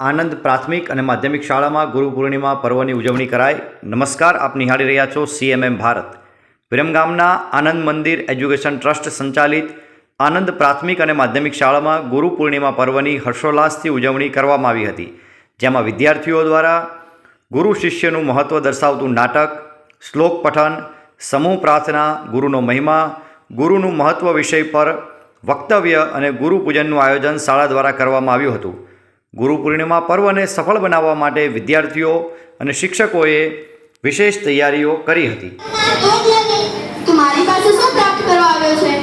આનંદ પ્રાથમિક અને માધ્યમિક શાળામાં ગુરુ પૂર્ણિમા પર્વની ઉજવણી કરાઈ. નમસ્કાર, આપ નિહાળી રહ્યા છો સીએમએમ ભારત. વિરમગામના આનંદ મંદિર એજ્યુકેશન ટ્રસ્ટ સંચાલિત આનંદ પ્રાથમિક અને માધ્યમિક શાળામાં ગુરુ પૂર્ણિમા પર્વની હર્ષોલ્લાસથી ઉજવણી કરવામાં આવી હતી. જેમાં વિદ્યાર્થીઓ દ્વારા ગુરુ શિષ્યનું મહત્ત્વ દર્શાવતું નાટક, શ્લોક પઠન, સમૂહ પ્રાર્થના, ગુરુનો મહિમા, ગુરુનું મહત્ત્વ વિષય પર વક્તવ્ય અને ગુરુ પૂજનનું આયોજન શાળા દ્વારા કરવામાં આવ્યું હતું. ગુરુ પૂર્ણિમા પર્વને સફળ બનાવવા માટે વિદ્યાર્થીઓ અને શિક્ષકોએ વિશેષ તૈયારીઓ કરી હતી. છે?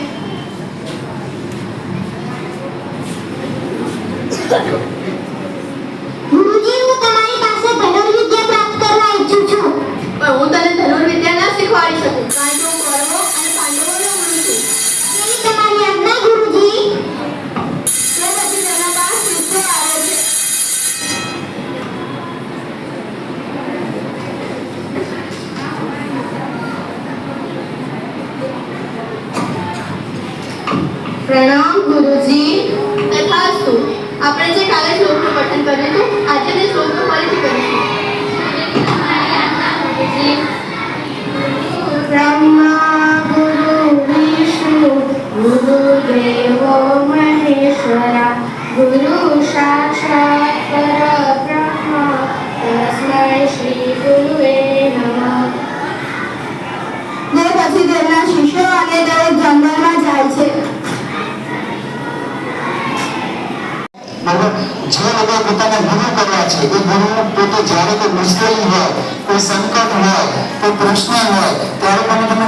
ગુરુજી હું તમારી પાસે ધનુર્વિદ્યા પ્રાપ્ત કરવા ઈચ્છું છું પણ હું તને ધનુર્વિદ્યા ના શીખવાડી શકું કારણ કે હું કૌરવો અને પાંડવોનો ગુરુ છું એવી તમારી આજ્ઞા ગુરુજી તો પછી તેના પાસ કૃષ્ણ આવે છે પ્રણામ ગુરુજી. તથાસ્તુ આપણે જે કાલે શ્લોકનું પઠન કર્યું હતું આજે તે શ્લોકનું ફરીથી કરીશું. બ્રહ્મા પોતાના ગુરુ કર્યા છે. એ ગુરુ પોતે જ્યારે કોઈ મુશ્કેલી હોય, કોઈ સંકટ હોય, કોઈ પ્રશ્ન હોય, ત્યારે તમે